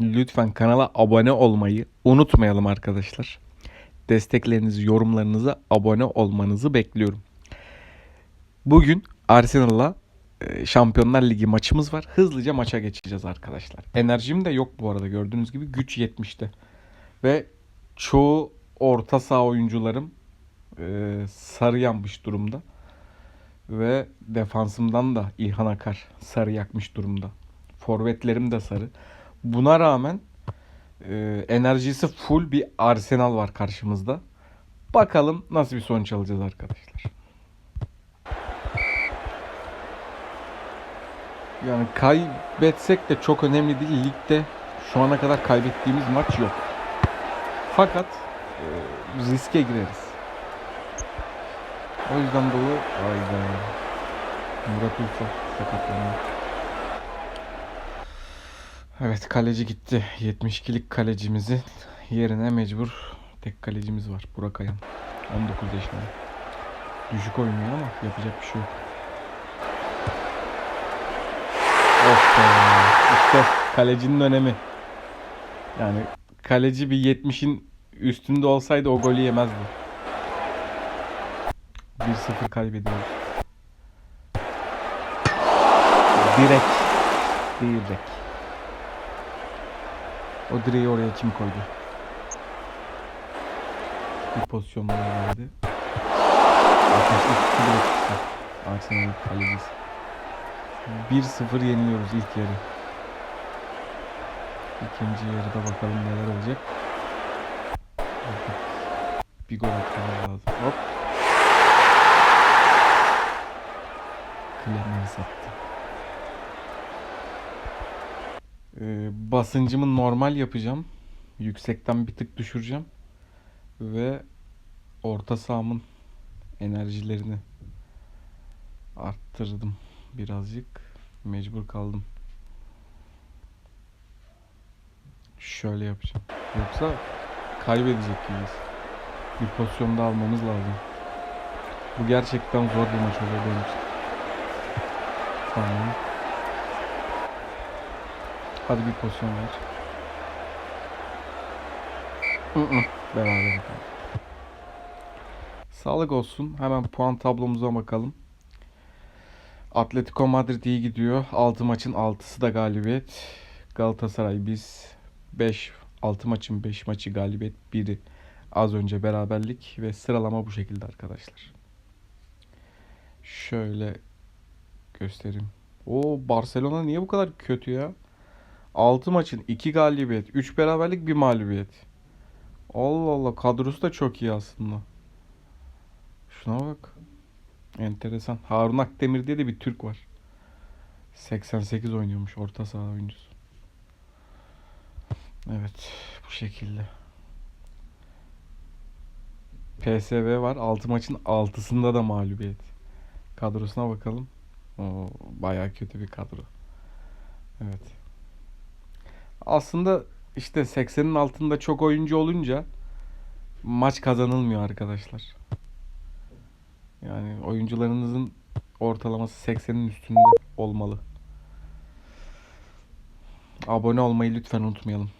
lütfen kanala abone olmayı unutmayalım arkadaşlar. Desteklerinizi, yorumlarınızı, abone olmanızı bekliyorum. Bugün Arsenal'la e, Şampiyonlar Ligi maçımız var. Hızlıca maça geçeceğiz arkadaşlar. Enerjim de yok bu arada gördüğünüz gibi güç 70'te. Ve çoğu orta saha oyuncularım e, sarı yanmış durumda. Ve defansımdan da İlhan Akar sarı yakmış durumda. Forvetlerim de sarı. Buna rağmen e, enerjisi full bir Arsenal var karşımızda. Bakalım nasıl bir sonuç alacağız arkadaşlar. Yani kaybetsek de çok önemli değil. Ligde şu ana kadar kaybettiğimiz maç yok. Fakat e, riske gireriz. O yüzden dolu ayda Murat Ülfo sakatlanıyor. Evet kaleci gitti. 72'lik kalecimizi yerine mecbur tek kalecimiz var. Burak Ayan. 19 yaşında. Düşük oynuyor ama yapacak bir şey yok. Of be. İşte kalecinin önemi. Yani kaleci bir 70'in üstünde olsaydı o golü yemezdi. 1-0 kaybediyoruz. Direkt. Direkt. O direği oraya kim koydu? Bir bile çıktı. Arsenal'ın kalecisi. 1-0 yeniliyoruz ilk yarı. İkinci yarıda bakalım neler olacak. Bir gol atmamız lazım. Hop. Clemens attı. Ee, basıncımı normal yapacağım. Yüksekten bir tık düşüreceğim. Ve orta sahamın enerjilerini arttırdım birazcık. Mecbur kaldım. Şöyle yapacağım. Yoksa kaybedecek gibiyiz. Bir pozisyon daha almamız lazım. Bu gerçekten zor bir maç oluyor benim. Tamam. Hadi bir pozisyon ver. Beraber bakalım. Sağlık olsun. Hemen puan tablomuza bakalım. Atletico Madrid iyi gidiyor. 6 maçın 6'sı da galibiyet. Galatasaray biz 5 6 maçın 5 maçı galibiyet. Biri az önce beraberlik ve sıralama bu şekilde arkadaşlar. Şöyle göstereyim. O Barcelona niye bu kadar kötü ya? 6 maçın 2 galibiyet, 3 beraberlik, 1 mağlubiyet. Allah Allah kadrosu da çok iyi aslında. Şuna bak. Enteresan. Harun Akdemir diye de bir Türk var. 88 oynuyormuş orta saha oyuncusu. Evet bu şekilde. PSV var. 6 maçın 6'sında da mağlubiyet. Kadrosuna bakalım. Oo, bayağı kötü bir kadro. Evet. Aslında işte 80'in altında çok oyuncu olunca maç kazanılmıyor arkadaşlar. Yani oyuncularınızın ortalaması 80'in üstünde olmalı. Abone olmayı lütfen unutmayalım.